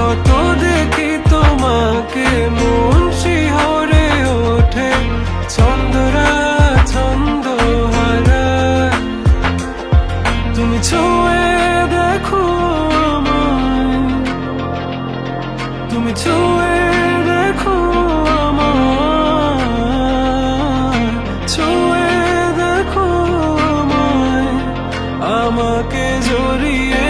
যত দেখি তোমাকে মন শিহরে ওঠে ছন্দরা ছন্দ হারায় তুমি ছুঁয়ে দেখো তুমি ছুঁয়ে দেখো ছুঁয়ে দেখো আমাকে জড়িয়ে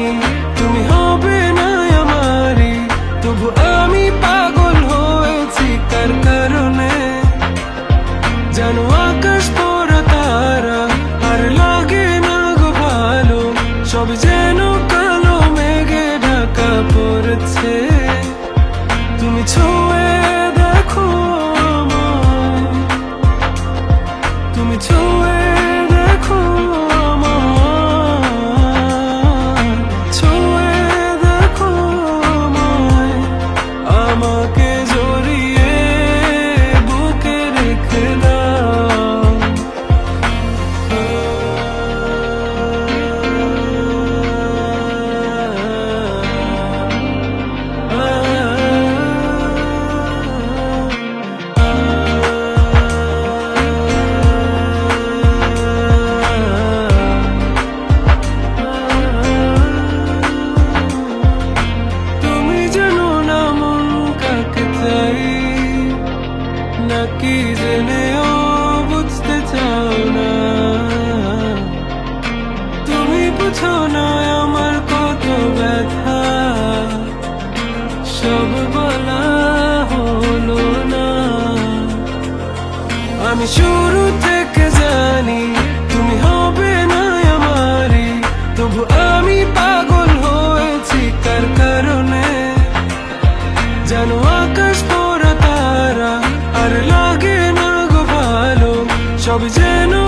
down the Walker's যেন আকাশ পরা তারা আর লাগে না গো ভালো সব যেন